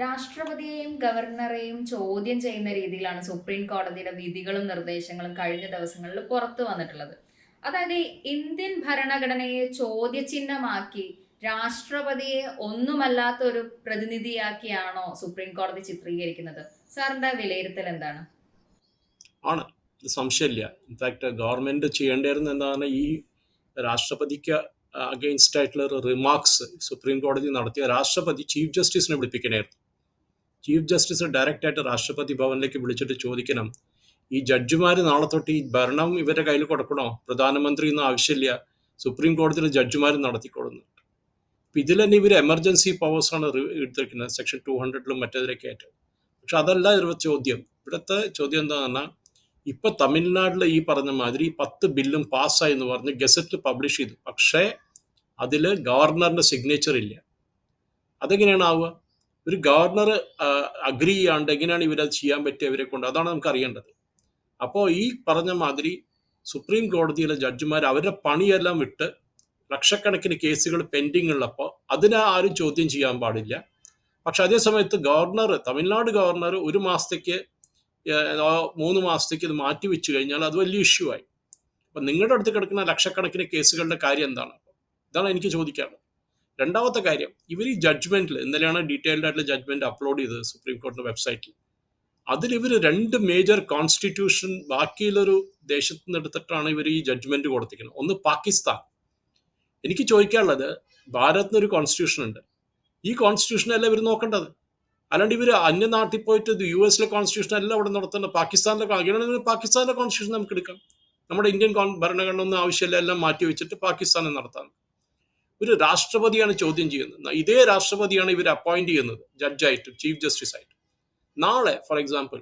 രാഷ്ട്രപതിയെയും ഗവർണറെയും ചോദ്യം ചെയ്യുന്ന രീതിയിലാണ് സുപ്രീം കോടതിയുടെ വിധികളും നിർദ്ദേശങ്ങളും കഴിഞ്ഞ ദിവസങ്ങളിൽ പുറത്തു വന്നിട്ടുള്ളത്. അതായത് ഇന്ത്യൻ ഭരണഘടനയെ ചോദ്യചിഹ്നമാക്കി രാഷ്ട്രപതിയെ ഒന്നുമല്ലാത്ത ഒരു പ്രതിനിധിയാക്കിയാണോ സുപ്രീം കോടതി ചിത്രീകരിക്കുന്നത്? സാറിന്റെ വിലയിരുത്തൽ എന്താണ്? ആണ്. സംശയമില്ല. ഇൻഫാക്ട് ഗവൺമെന്റ് ചെയ്യേണ്ടിയിരുന്ന എന്താണ്? ഈ രാഷ്ട്രപതിക്ക് അഗെയിൻസ്റ്റ് ആയിട്ടുള്ള റിമാർക്സ് സുപ്രീം കോടതി നടത്തിയ രാഷ്ട്രപതി ചീഫ് ജസ്റ്റിസിനെ വിളിപ്പിക്കണമായിരുന്നു ചീഫ് ജസ്റ്റിസ് ഡയറക്റ്റായിട്ട് രാഷ്ട്രപതി ഭവനിലേക്ക് വിളിച്ചിട്ട് ചോദിക്കണം ഈ ജഡ്ജിമാർ നാളെ തൊട്ട് ഈ ഭരണം ഇവരുടെ കയ്യിൽ കൊടുക്കണോ? പ്രധാനമന്ത്രി ഒന്നും ആവശ്യമില്ല. സുപ്രീം കോടതിയിൽ ജഡ്ജിമാർ നടത്തിക്കൊള്ളുന്നു അപ്പം ഇതിൽ തന്നെ ഇവർ എമർജൻസി പവേഴ്സാണ് എടുത്തിരിക്കുന്നത്. സെക്ഷൻ ടു ഹൺഡ്രഡിലും മറ്റേതിലൊക്കെ ആയിട്ട്. പക്ഷെ അതല്ല ഇവരുടെ ചോദ്യം. ഇവിടുത്തെ ചോദ്യം എന്താണെന്ന് പറഞ്ഞാൽ ഇപ്പൊ തമിഴ്നാട്ടിൽ ഈ പറഞ്ഞ മാതിരി പത്ത് ബില്ലും പാസ്സായി എന്ന് പറഞ്ഞ് ഗസറ്റ് പബ്ലിഷ് ചെയ്തു. പക്ഷേ അതിൽ ഗവർണറിന്റെ സിഗ്നേച്ചർ ഇല്ല അതെങ്ങനെയാണ് ആവുക? ഒരു ഗവർണർ അഗ്രി ചെയ്യാണ്ട് എങ്ങനെയാണ് ഇവരത് ചെയ്യാൻ പറ്റിയ ഇവരെ കൊണ്ട്? അതാണ് നമുക്ക് അറിയേണ്ടത്. അപ്പോൾ ഈ പറഞ്ഞ മാതിരി സുപ്രീം കോടതിയിലെ ജഡ്ജിമാർ അവരുടെ പണിയെല്ലാം വിട്ട് ലക്ഷക്കണക്കിന് കേസുകൾ പെൻഡിങ് ഉള്ളപ്പോൾ അതിനെ ആരും ചോദ്യം ചെയ്യാൻ പാടില്ല. പക്ഷെ അതേ സമയത്ത് ഗവർണർ തമിഴ്നാട് ഗവർണർ ഒരു മാസത്തേക്ക് മൂന്ന് മാസത്തേക്ക് ഇത് മാറ്റി വെച്ച് കഴിഞ്ഞാൽ അത് വലിയ ഇഷ്യൂ ആയി. അപ്പം നിങ്ങളുടെ അടുത്ത് കിടക്കുന്ന ലക്ഷക്കണക്കിന് കേസുകളുടെ കാര്യം എന്താണ്? ഇതാണ് എനിക്ക് ചോദിക്കാനുള്ളത്. രണ്ടാമത്തെ കാര്യം ഇവർ ഈ ജഡ്ജ്മെന്റിൽ ഇന്നലെയാണ് ഡീറ്റെയിൽഡ് ആയിട്ടുള്ള ജഡ്ജ്മെന്റ് അപ്ലോഡ് ചെയ്തത് സുപ്രീം കോടതി വെബ്സൈറ്റിൽ അതിൽ ഇവർ രണ്ട് മേജർ കോൺസ്റ്റിറ്റ്യൂഷൻ ബാക്കിയുള്ളൊരു ദേശത്ത് നിന്ന് എടുത്തിട്ടാണ് ഇവർ ഈ ജഡ്ജ്മെന്റ് കൊടുത്തിരിക്കുന്നത്. ഒന്ന് പാകിസ്ഥാൻ. എനിക്ക് ചോദിക്കാനുള്ളത് ഭാരതത്തിന് ഒരു കോൺസ്റ്റിറ്റ്യൂഷൻ ഉണ്ട്. ഈ കോൺസ്റ്റിറ്റ്യൂഷൻ അല്ല ഇവർ നോക്കേണ്ടത്? അല്ലാണ്ട് ഇവർ അന്യനാട്ടിൽ പോയിട്ട് യു എസിലെ കോൺസ്റ്റിറ്റ്യൂഷൻ അല്ല അവിടെ നടത്തേണ്ടത്. പാകിസ്ഥാനിലെ പാകിസ്ഥാനിലെ കോൺസ്റ്റിറ്റ്യൂഷൻ നമുക്ക് എടുക്കാം. നമ്മുടെ ഇന്ത്യൻ ഭരണഘടന ഒന്നും ആവശ്യമില്ല എല്ലാം മാറ്റി വെച്ചിട്ട് പാകിസ്ഥാനെ നടത്താം. ഒരു രാഷ്ട്രപതിയാണ് ചോദ്യം ചെയ്യുന്നത്. ഇതേ രാഷ്ട്രപതിയാണ് ഇവർ അപ്പോയിന്റ് ചെയ്യുന്നത് ജഡ്ജായിട്ട് ചീഫ് ജസ്റ്റിസ് ആയിട്ട്. നാളെ ഫോർ എക്സാമ്പിൾ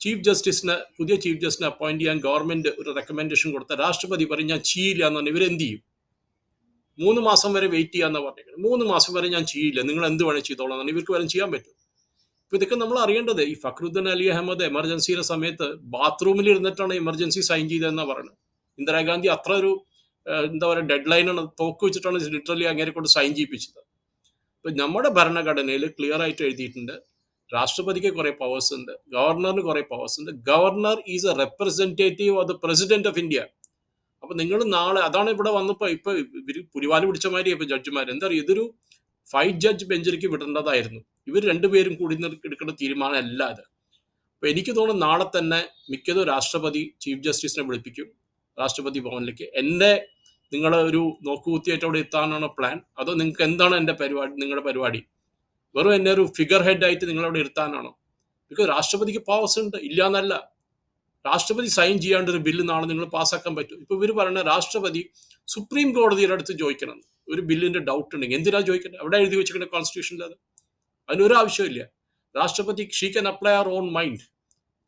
ചീഫ് ജസ്റ്റിസിന് പുതിയ ചീഫ് ജസ്റ്റിനെ അപ്പോയിന്റ് ചെയ്യാൻ ഗവൺമെന്റ് ഒരു റെക്കമെൻഡേഷൻ കൊടുത്ത രാഷ്ട്രപതി പറയും ഞാൻ ചെയ്യില്ല എന്ന് പറഞ്ഞാൽ ഇവരെന്ത് ചെയ്യും? മൂന്ന് മാസം വരെ വെയിറ്റ് ചെയ്യാന്ന് പറഞ്ഞേക്കുന്നത്. മൂന്ന് മാസം വരെ ഞാൻ ചെയ്യില്ല നിങ്ങൾ എന്ത് വേണേൽ ചെയ്തോളാം എന്നാണ് ഇവർക്ക് വരെ ചെയ്യാൻ പറ്റും. ഇപ്പൊ ഇതൊക്കെ നമ്മൾ അറിയേണ്ടത് ഈ ഫക്രുദ്ദീൻ അലി അഹമ്മദ് എമർജൻസിയുടെ സമയത്ത് ബാത്റൂമിൽ ഇരുന്നിട്ടാണ് എമർജൻസി സൈൻ ചെയ്തതെന്നാ പറയുന്നത്. ഇന്ദിരാഗാന്ധി അത്ര ഒരു എന്താ പറയുക ഡെഡ് ലൈനാണ് തോക്ക് വെച്ചിട്ടാണ് ലിറ്ററലി അങ്ങനെ കൊണ്ട് സൈൻ ചെയ്യിപ്പിച്ചത്. ഇപ്പൊ നമ്മുടെ ഭരണഘടനയിൽ ക്ലിയർ ആയിട്ട് എഴുതിയിട്ടുണ്ട് രാഷ്ട്രപതിക്ക് കുറെ പവേഴ്സ് ഉണ്ട് ഗവർണറിന് കുറെ പവേഴ്സ് ഉണ്ട്. Governor is a representative of the president of India അപ്പൊ നിങ്ങൾ നാളെ അതാണ് ഇവിടെ വന്നപ്പോ ഇപ്പൊ ഇവർ പുലിവാൽ പിടിച്ച മാതിരി ഇപ്പൊ ജഡ്ജിമാർ എന്താ പറയുക ഇതൊരു ഫൈവ് ജഡ്ജ് ബെഞ്ചിലേക്ക് വിടേണ്ടതായിരുന്നു. ഇവർ രണ്ടുപേരും കൂടി എടുക്കേണ്ട തീരുമാനമല്ല അത്. അപ്പൊ എനിക്ക് തോന്നുന്നു നാളെ തന്നെ മിക്കതും രാഷ്ട്രപതി ചീഫ് ജസ്റ്റിസിനെ വിളിപ്പിക്കും രാഷ്ട്രപതി ഭവനിലേക്ക്. എന്റെ നിങ്ങൾ ഒരു നോക്കുകുത്തിയായിട്ട് അവിടെ എത്താനാണോ പ്ലാൻ അതോ നിങ്ങൾക്ക് എന്താണ് എന്റെ പരിപാടി നിങ്ങളുടെ പരിപാടി? വെറും എന്നെ ഒരു ഫിഗർ ഹെഡ് ആയിട്ട് നിങ്ങൾ അവിടെ ഇരുത്താനാണോ? ബിക്കോസ് രാഷ്ട്രപതിക്ക് പവേഴ്സ് ഉണ്ട് ഇല്ല എന്നല്ല രാഷ്ട്രപതി സൈൻ ചെയ്യാണ്ട് ഒരു ബില്ല് നാളെ നിങ്ങൾ പാസ്സാക്കാൻ പറ്റും. ഇപ്പൊ ഇവർ പറയുന്ന രാഷ്ട്രപതി സുപ്രീം കോടതിയുടെ അടുത്ത് ചോദിക്കണം. ഒരു ബില്ലിന്റെ ഡൗട്ട് ഉണ്ടെങ്കിൽ. എന്തിനാ ചോദിക്കണം അവിടെ എഴുതി വെച്ചിട്ടുണ്ട് കോൺസ്റ്റിറ്റ്യൂഷനിൽ അത്. അതിനൊരു ആവശ്യമില്ല രാഷ്ട്രപതി she can apply her own mind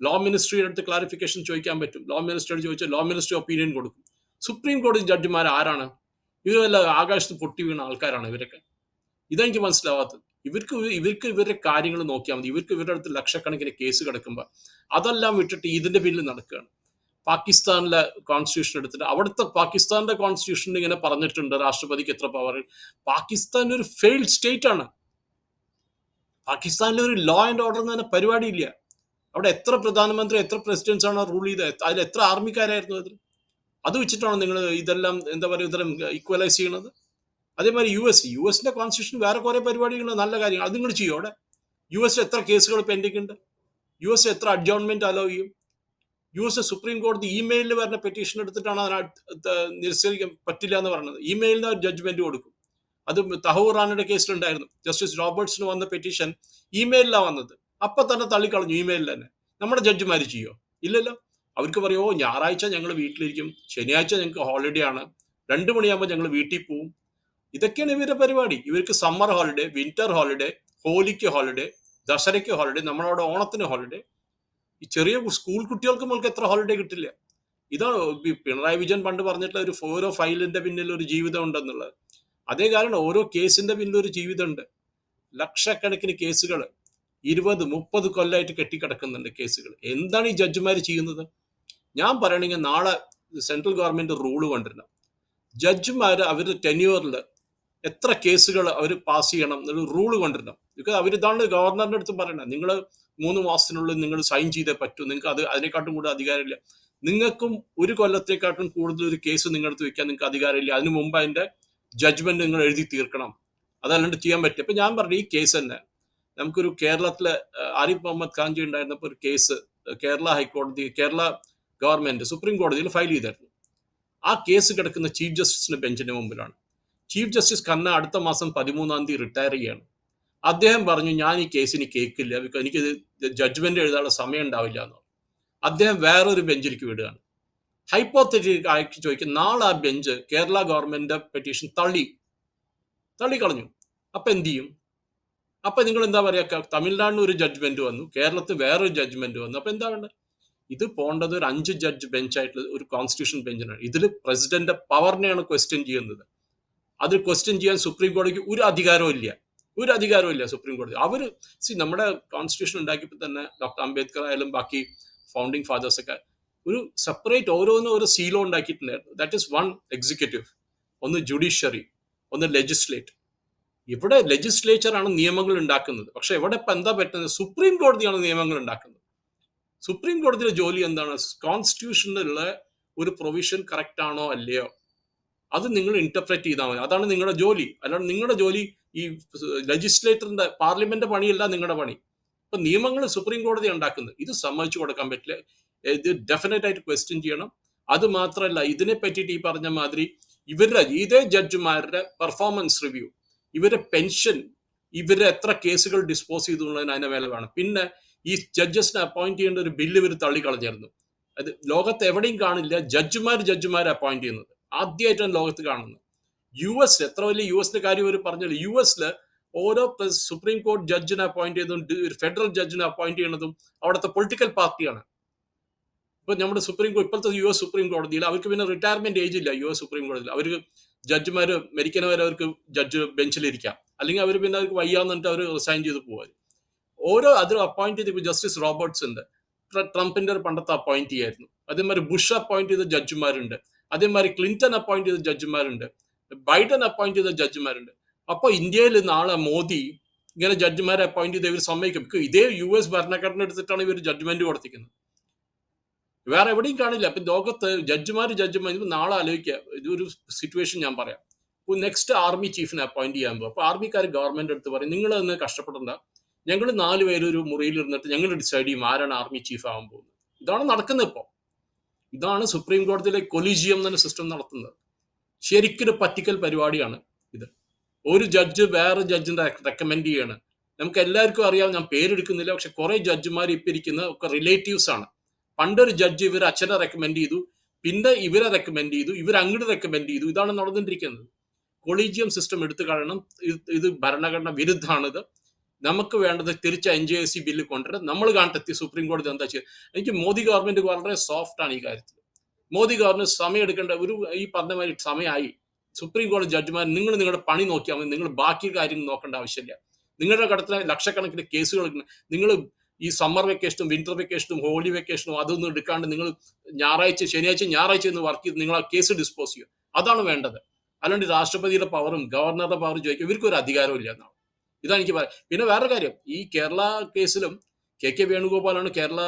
law മിനിസ്ട്രിയുടെ അടുത്ത് ക്ലാരിഫിക്കേഷൻ ചോദിക്കാൻ പറ്റും. ലോ മിനിസ്റ്ററോട് ചോദിച്ചാൽ ലോ മിനിസ്റ്റർ ഒപ്പീനിയൻ കൊടുക്കും. സുപ്രീം കോടതി ജഡ്ജിമാർ ആരാണ്? ഇവരെല്ലാം ആകാശത്ത് പൊട്ടി വീണ ആൾക്കാരാണ് ഇവരൊക്കെ. ഇതെനിക്ക് മനസ്സിലാവാത്തത്. ഇവർക്ക് ഇവ- ഇവർക്ക് ഇവരുടെ കാര്യങ്ങൾ നോക്കിയാൽ മതി. ഇവർക്ക് ഇവരുടെ അടുത്ത് ലക്ഷക്കണക്കിന് കേസ് കിടക്കുമ്പോൾ അതെല്ലാം വിട്ടിട്ട് ഇതിന്റെ പിന്നിൽ നടക്കുകയാണ്. പാകിസ്ഥാനിലെ കോൺസ്റ്റിറ്റ്യൂഷൻ എടുത്തിട്ട് അവിടുത്തെ പാകിസ്ഥാന്റെ കോൺസ്റ്റിറ്റ്യൂഷൻ ഇങ്ങനെ പറഞ്ഞിട്ടുണ്ട് രാഷ്ട്രപതിക്ക് എത്ര പവർ പാകിസ്ഥാൻ ഒരു ഫെയിൽഡ് സ്റ്റേറ്റ് ആണ്. പാകിസ്ഥാനിലെ ഒരു ലോ ആൻഡ് ഓർഡർ എന്ന് പറഞ്ഞ പരിപാടിയില്ല. അവിടെ എത്ര പ്രധാനമന്ത്രി എത്ര പ്രസിഡന്റ്സ് ആണ് റൂൾ ചെയ്തത്? അതിൽ എത്ര ആർമിക്കാരായിരുന്നു അതിൽ? അത് വെച്ചിട്ടാണ് നിങ്ങൾ ഇതെല്ലാം എന്താ പറയുക ഇത്തരം ഈക്വലൈസ് ചെയ്യണത്? അതേമാതിരി യു എസ് യു എസിന്റെ കോൺസ്റ്റിറ്റ്യൂഷൻ വേറെ കുറെ പരിപാടികൾ നല്ല കാര്യങ്ങൾ അത് നിങ്ങൾ ചെയ്യും അവിടെ? യു എസിൽ എത്ര കേസുകൾ പെൻഡിംഗ് ഉണ്ട്? യു എസ് എത്ര അഡ്ജോൺമെന്റ് അലോ ചെയ്യും? യു എസ് സുപ്രീം കോടതി ഇമെയിലിൽ വരുന്ന പെറ്റീഷൻ എടുത്തിട്ടാണ് അതിനെ നിരസിക്കാൻ പറ്റില്ല എന്ന് പറയുന്നത് ഇമെയിലിന് ജഡ്ജ്മെന്റ് കൊടുക്കും. അത് തഹൂർ റാനയുടെ കേസിലുണ്ടായിരുന്നു. ജസ്റ്റിസ് റോബർട്ട്സിന് വന്ന പെറ്റീഷൻ ഇമെയിലിലാണ് വന്നത്. അപ്പൊ തന്നെ തള്ളിക്കളഞ്ഞു ഇമെയിലിൽ തന്നെ. നമ്മുടെ ജഡ്ജിമാർ ചെയ്യോ? ഇല്ലല്ലോ? അവർക്ക് പറയോ ഞായറാഴ്ച ഞങ്ങൾ വീട്ടിലിരിക്കും. ശനിയാഴ്ച ഞങ്ങൾക്ക് ഹോളിഡേ ആണ്. രണ്ട് മണിയാകുമ്പോൾ ഞങ്ങൾ വീട്ടിൽ പോവും. ഇതൊക്കെയാണ് ഇവരുടെ പരിപാടി. ഇവർക്ക് സമ്മർ ഹോളിഡേ വിന്റർ ഹോളിഡേ ഹോലിക്ക് ഹോളിഡേ ദശരയ്ക്ക് ഹോളിഡേ നമ്മളവിടെ ഓണത്തിന് ഹോളിഡേ ഈ ചെറിയ സ്കൂൾ കുട്ടികൾക്ക് നമ്മൾക്ക് എത്ര ഹോളിഡേ കിട്ടില്ല. ഇതാണ് പിണറായി വിജയൻ പണ്ട് പറഞ്ഞിട്ടുള്ള ഒരു ഓരോ ഫയലിന്റെ പിന്നിൽ ഒരു ജീവിതം ഉണ്ടെന്നുള്ളത്. അതേ കാരണം ഓരോ കേസിന്റെ പിന്നിൽ ഒരു ജീവിതമുണ്ട്. ലക്ഷക്കണക്കിന് കേസുകൾ ഇരുപത് മുപ്പത് കൊല്ലമായിട്ട് കെട്ടിക്കിടക്കുന്നുണ്ട് കേസുകൾ എന്താണ് ഈ ജഡ്ജിമാർ ചെയ്യുന്നത്? ഞാൻ പറയണെങ്കിൽ നാളെ സെൻട്രൽ ഗവൺമെന്റ് റൂൾ കണ്ടില്ല ജഡ്ജിമാർ അവരുടെ ടെന്യൂറിൽ എത്ര കേസുകൾ അവർ പാസ് ചെയ്യണം എന്നൊരു റൂൾ കൊണ്ടുവരണം. ബിക്കോസ് അവരിതാണ് ഗവർണറിന്റെ അടുത്ത് പറയണത് നിങ്ങൾ മൂന്ന് മാസത്തിനുള്ളിൽ നിങ്ങൾ സൈൻ ചെയ്തേ പറ്റൂ. നിങ്ങൾക്ക് അത് അതിനെക്കാട്ടും കൂടുതൽ അധികാരമില്ല. നിങ്ങൾക്കും ഒരു കൊല്ലത്തെക്കാട്ടും കൂടുതൽ ഒരു കേസ് നിങ്ങളടുത്ത് വെക്കാൻ നിങ്ങൾക്ക് അധികാരമില്ല. അതിനു മുമ്പ് അതിന്റെ ജഡ്ജ്മെന്റ് നിങ്ങൾ എഴുതി തീർക്കണം. അതല്ലാണ്ട് ചെയ്യാൻ പറ്റും അപ്പൊ ഞാൻ പറഞ്ഞു ഈ കേസ് തന്നെ നമുക്കൊരു കേരളത്തിലെ ആരിഫ് മുഹമ്മദ് ഖാൻജി ഉണ്ടായിരുന്നപ്പോൾ ഒരു കേസ് കേരള ഹൈക്കോടതി കേരള ഗവൺമെന്റ് സുപ്രീം കോടതിയിൽ ഫയൽ ചെയ്തായിരുന്നു ആ കേസ് കിടക്കുന്ന ചീഫ് ജസ്റ്റിസിന്റെ ബെഞ്ചിന്റെ മുമ്പിലാണ്. ചീഫ് ജസ്റ്റിസ് ഖന്ന അടുത്ത മാസം പതിമൂന്നാം തീയതി റിട്ടയർ ചെയ്യാണ് അദ്ദേഹം പറഞ്ഞു ഞാൻ ഈ കേസിന് കേൾക്കില്ല. ബിക്കോസ് എനിക്ക് ജഡ്ജ്മെന്റ് എഴുതാനുള്ള സമയം ഉണ്ടാവില്ല എന്ന്. അദ്ദേഹം വേറൊരു ബെഞ്ചിലേക്ക് വിടുകയാണ്. ഹൈപ്പോത്തറ്റിക് ആക്കി ചോദിക്കും നാളെ ആ ബെഞ്ച് കേരള ഗവൺമെന്റിന്റെ പെറ്റീഷൻ തള്ളി. തള്ളിക്കളഞ്ഞു. അപ്പൊ എന്ത് ചെയ്യും? അപ്പൊ നിങ്ങൾ എന്താ പറയുക തമിഴ്നാടിന് ഒരു ജഡ്ജ്മെന്റ് വന്നു. കേരളത്തിൽ വേറൊരു ജഡ്ജ്മെന്റ് വന്നു. അപ്പൊ എന്താ വേണ്ടത്? ഇത് പോകേണ്ടത് ഒരു അഞ്ച് ജഡ്ജ് ബെഞ്ചായിട്ടുള്ള ഒരു കോൺസ്റ്റിറ്റ്യൂഷൻ ബെഞ്ചിനാണ് ഇതിൽ പ്രസിഡന്റ് പവറിനെയാണ് ക്വസ്റ്റ്യൻ ചെയ്യുന്നത്. അത് ക്വസ്റ്റ്യൻ ചെയ്യാൻ സുപ്രീം കോടതിക്ക് ഒരു അധികാരവും ഇല്ല. ഒരു അധികാരവും ഇല്ല സുപ്രീം കോടതി. അവർ സി നമ്മുടെ കോൺസ്റ്റിറ്റ്യൂഷൻ ഉണ്ടാക്കിയപ്പോൾ തന്നെ ഡോക്ടർ അംബേദ്കർ ആയാലും ബാക്കി ഫൗണ്ടിങ് ഫാദേഴ്സ് ഒക്കെ ഒരു സെപ്പറേറ്റ് ഓരോന്നും ഒരു സീലോ ഉണ്ടാക്കിയിട്ടുണ്ടായിരുന്നു ദാറ്റ് ഇസ് വൺ എക്സിക്യൂട്ടീവ് ഒന്ന് ജുഡീഷ്യറി ഒന്ന് ലെജിസ്ലേറ്റ് ഇവിടെ ലെജിസ്ലേച്ചറാണ് നിയമങ്ങൾ ഉണ്ടാക്കുന്നത്. പക്ഷെ ഇവിടെ ഇപ്പം എന്താ പറ്റുന്നത്? സുപ്രീം കോടതിയാണ് നിയമങ്ങൾ ഉണ്ടാക്കുന്നത്. സുപ്രീം കോടതിയുടെ ജോലി എന്താണ്? കോൺസ്റ്റിറ്റ്യൂഷനിലുള്ള ഒരു പ്രൊവിഷൻ കറക്റ്റ് ആണോ അല്ലയോ? അത് നിങ്ങൾ ഇന്റർപ്രറ്റ് ചെയ്താൽ മതി. അതാണ് നിങ്ങളുടെ ജോലി. അല്ലാണ്ട് നിങ്ങളുടെ ജോലി ഈ ലെജിസ്ലേറ്ററിന്റെ പാർലമെന്റ് പണിയല്ല നിങ്ങളുടെ പണി. ഇപ്പൊ നിയമങ്ങൾ സുപ്രീം കോടതി ഉണ്ടാക്കുന്നത്. ഇത് സമ്മതിച്ചു കൊടുക്കാൻ പറ്റില്ല. ഇത് ഡെഫിനറ്റ് ആയിട്ട് ക്വസ്റ്റ്യൻ ചെയ്യണം. അത് മാത്രമല്ല ഇതിനെ പറ്റിയിട്ട് ഈ പറഞ്ഞ മാതിരി ഇവരുടെ ഇതേ ജഡ്ജിമാരുടെ പെർഫോമൻസ് റിവ്യൂ ഇവരുടെ പെൻഷൻ ഇവരെ എത്ര കേസുകൾ ഡിസ്പോസ് ചെയ്തുള്ളതിന് അതിനെ വില വേണം പിന്നെ ഈ ജഡ്ജസിനെ അപ്പോയിന്റ് ചെയ്യേണ്ട ഒരു ബില്ല് ഇവർ തള്ളിക്കളഞ്ഞിരുന്നു. അത് ലോകത്ത് എവിടെയും കാണില്ല ജഡ്ജിമാർ ജഡ്ജിമാരെ അപ്പോയിന്റ് ചെയ്യുന്നത്. ആദ്യമായിട്ടാണ് ലോകത്ത് കാണുന്നത്. യു എസ് എത്ര വലിയ യു എസിന്റെ കാര്യം ഇവർ പറഞ്ഞത് യു എസിൽ ഓരോ സുപ്രീം കോടതി ജഡ്ജിനെ അപ്പോയിന്റ് ചെയ്യുന്നതും ഫെഡറൽ ജഡ്ജിനെ അപ്പോയിന്റ് ചെയ്യുന്നതും അവിടുത്തെ പൊളിറ്റിക്കൽ പാർട്ടിയാണ് ഇപ്പൊ നമ്മുടെ സുപ്രീം കോടതി ഇപ്പോഴത്തെ യു എസ് സുപ്രീം കോടതിയിൽ അവർക്ക് പിന്നെ റിട്ടയർമെന്റ് ഏജ് ഇല്ല യു എസ് സുപ്രീം കോടതിയിൽ അവർക്ക് ജഡ്ജിമാര് മരിക്കുന്നവരെ അവർക്ക് ജഡ്ജ് ബെഞ്ചിലിരിക്കാം അല്ലെങ്കിൽ അവർ പിന്നെ അവർക്ക് വയ്യാന്നിട്ട് അവർ റിസൈൻ ചെയ്ത് പോവാൻ ഓരോ അതിലും അപ്പോയിന്റ് ചെയ്ത് ജസ്റ്റിസ് റോബർട്ട്സ് ഉണ്ട്. ട്രംപിന്റെ ഒരു പണ്ടത്തെ അപ്പോയിന്റ് ചെയ്യായിരുന്നു അതേമാതിരി ബുഷ് അപ്പോയിന്റ് ചെയ്ത ജഡ്ജിമാരുണ്ട് അതേമാതിരി ക്ലിന്റൺ അപ്പോയിന്റ് ചെയ്ത ജഡ്ജിമാരുണ്ട് ബൈഡൻ അപ്പോയിന്റ് ചെയ്ത ജഡ്ജിമാരുണ്ട് അപ്പോൾ ഇന്ത്യയിൽ നാളെ മോദി ഇങ്ങനെ ജഡ്ജിമാരെ അപ്പോയിന്റ് ചെയ്ത് ഇവർ സമ്മതിക്കും. ഇതേ യു എസ് ഭരണഘടന എടുത്തിട്ടാണ് ഇവർ ജഡ്ജ്മെന്റ് കൊടുത്തിരിക്കുന്നത്. വേറെ എവിടെയും കാണില്ല. അപ്പൊ ലോകത്ത് ജഡ്ജിമാർ ജഡ്ജിമാർ നാളെ ആലോചിക്കുക. ഇതൊരു സിറ്റുവേഷൻ ഞാൻ പറയാം. നെക്സ്റ്റ് ആർമി ചീഫിനെ അപ്പോയിന്റ് ചെയ്യാൻ പോകും അപ്പൊ ആർമിക്കാർ ഗവൺമെന്റ് എടുത്ത് പറയും. നിങ്ങൾ ഒന്ന് കഷ്ടപ്പെടണ്ട. ഞങ്ങൾ നാല് ഒരു മുറിയിൽ ഇരുന്നിട്ട് ഞങ്ങൾ ഡിസൈഡ് ചെയ്യും ആരാണ് ആർമി ചീഫ് ആവാൻ പോകുന്നത്. ഇതാണ് നടക്കുന്നത് ഇപ്പോൾ ഇതാണ് സുപ്രീം കോടതിയിലെ കൊലീജിയം എന്ന സിസ്റ്റം നടത്തുന്നത്. ശരിക്കൊരു പറ്റിക്കൽ പരിപാടിയാണ് ഇത്. ഒരു ജഡ്ജ് വേറെ ജഡ്ജിനെ റെക്കമെൻഡ് ചെയ്യാണ്. നമുക്ക് എല്ലാവർക്കും അറിയാം ഞാൻ പേരെടുക്കുന്നില്ല പക്ഷെ കുറെ ജഡ്ജിമാർ ഇപ്പം ഇരിക്കുന്ന ഒക്കെ റിലേറ്റീവ്സ് ആണ്. പണ്ടൊരു ജഡ്ജ് ഇവർ അച്ഛനെ റെക്കമെൻഡ് ചെയ്തു പിന്നെ ഇവരെ റെക്കമെൻഡ് ചെയ്തു ഇവർ അങ്ങോട്ട് റെക്കമെൻഡ് ചെയ്തു. ഇതാണ് നടന്നിരിക്കുന്നത് കൊളീജിയം സിസ്റ്റം എടുത്തു കളയണം. ഇത് ഇത് ഭരണഘടന വിരുദ്ധാണിത് നമുക്ക് വേണ്ടത് തിരിച്ച് N G S C bill കൊണ്ടുവരാൻ. നമ്മൾ കാണത്തെത്തി സുപ്രീം കോടതി എന്താ ചെയ്യുക എനിക്ക് മോദി ഗവൺമെന്റ് വളരെ സോഫ്റ്റ് ആണ് ഈ കാര്യത്തിൽ. മോദി ഗവൺമെന്റ് സമയം എടുക്കേണ്ട ഒരു ഈ പറഞ്ഞ മാതിരി സമയമായി. സുപ്രീം കോടതി ജഡ്ജിമാർ നിങ്ങൾ നിങ്ങളുടെ പണി നോക്കിയാൽ മതി. നിങ്ങൾ ബാക്കി കാര്യങ്ങൾ നോക്കേണ്ട ആവശ്യമില്ല. നിങ്ങളുടെ കടത്തിൽ ലക്ഷക്കണക്കിന് കേസുകൾ നിങ്ങൾ ഈ സമ്മർ വെക്കേഷനും വിന്റർ വെക്കേഷനും ഹോളി വെക്കേഷനും അതൊന്നും എടുക്കാണ്ട് നിങ്ങൾ ഞായറാഴ്ച ശനിയാഴ്ച ഞായറാഴ്ച എന്ന് വർക്ക് ചെയ്ത് നിങ്ങൾ ആ കേസ് ഡിസ്പോസ് ചെയ്യുക അതാണ് വേണ്ടത്. അല്ലാണ്ട് രാഷ്ട്രപതിയുടെ പവറും ഗവർണറുടെ പവറും ചോദിക്കും ഇവർക്ക് ഒരു അധികാരവും ഇല്ല എന്നാണ്. ഇതാണ് എനിക്ക് പറയാം. പിന്നെ വേറൊരു കാര്യം ഈ കേരള കേസിലും K K വേണുഗോപാലാണ് Kerala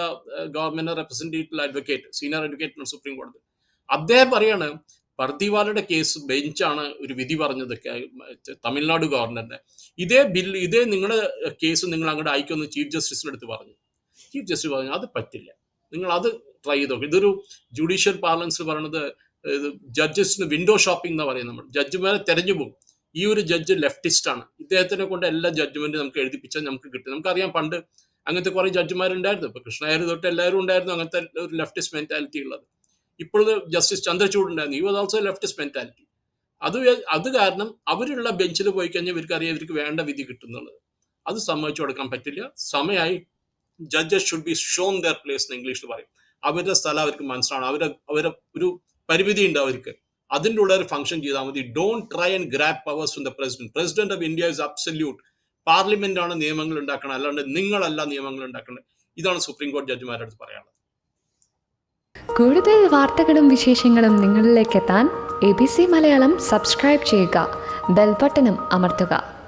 government representative advocate senior advocate supreme കോടതി അദ്ദേഹം പറയാണ് പർദിവാലയുടെ കേസ് ബെഞ്ചാണ് ഒരു വിധി പറഞ്ഞത് തമിഴ്നാട് ഗവർണറിന്റെ ഇതേ ബിൽ ഇതേ നിങ്ങളുടെ കേസ് നിങ്ങൾ അങ്ങോട്ട് അയക്കുമെന്ന് ചീഫ് ജസ്റ്റിസിന്റെ അടുത്ത് പറഞ്ഞു. ചീഫ് ജസ്റ്റിസ് പറഞ്ഞു അത് പറ്റില്ല. നിങ്ങൾ അത് ട്രൈ ചെയ്ത് നോക്കും. ഇതൊരു ജുഡീഷ്യൽ പാർലൻസ് പറയുന്നത് ജഡ്ജസിന് വിൻഡോ ഷോപ്പിംഗ് എന്ന് പറയുന്നത് നമ്മൾ. ജഡ്ജിമാരെ തെരഞ്ഞു പോകും. ഈ ഒരു ജഡ്ജ് ലെഫ്റ്റിസ്റ്റ് ആണ്. ഇദ്ദേഹത്തിനെ കൊണ്ട് എല്ലാ ജഡ്ജ്മെന്റ് നമുക്ക് എഴുതിപ്പിച്ചാൽ നമുക്ക് കിട്ടും. നമുക്കറിയാം പണ്ട് അങ്ങനത്തെ കുറെ ജഡ്ജിമാരുണ്ടായിരുന്നു ഇപ്പൊ കൃഷ്ണയർ തൊട്ട് എല്ലാവരും ഉണ്ടായിരുന്നു അങ്ങനത്തെ ഒരു ലെഫ്റ്റിസ്റ്റ് മെന്റാലിറ്റി ഉള്ളത്. ഇപ്പോഴത്തെ ജസ്റ്റിസ് ചന്ദ്രചൂഡ് ഉണ്ടായിരുന്നു. ഈ വാസ് ഓൾസോ ലെഫ്റ്റിസ്റ്റ് മെന്റാലിറ്റി അത് അത് കാരണം അവരുള്ള ബെഞ്ചിൽ പോയി കഴിഞ്ഞാൽ ഇവർക്ക് അറിയാം ഇവർക്ക് വേണ്ട വിധി കിട്ടുന്നുള്ളത്. അത് സമ്മതിച്ചു കൊടുക്കാൻ പറ്റില്ല. സമയമായി judges should be shown their place എന്ന് ഇംഗ്ലീഷിൽ പറയും. അവരുടെ സ്ഥലം അവർക്ക് മനസ്സിലാണ് അവരുടെ അവരുടെ ഒരു പരിമിതി ഉണ്ട് അവർക്ക്. അതിന്റെ ഉള്ള ഒരു ഫംഗ്ഷൻ ചെയ്താൽ മതി. Don't try and grab powers from the president president of India is absolute parliament ആണ് നിയമങ്ങൾ ഉണ്ടാക്കണം അല്ലാണ്ട് നിങ്ങളല്ല നിയമങ്ങൾ ഉണ്ടാക്കുന്നത് ഇതാണ് സുപ്രീം കോടതി ജഡ്ജിമാരുടെ അടുത്ത് പറയാനുള്ളത്. കൂടുതൽ വാർത്തകളും വിശേഷങ്ങളും നിങ്ങളിലേക്ക് എത്താൻ A B C Malayalam subscribe ചെയ്യുക. ബെൽബട്ടനും അമർത്തുക.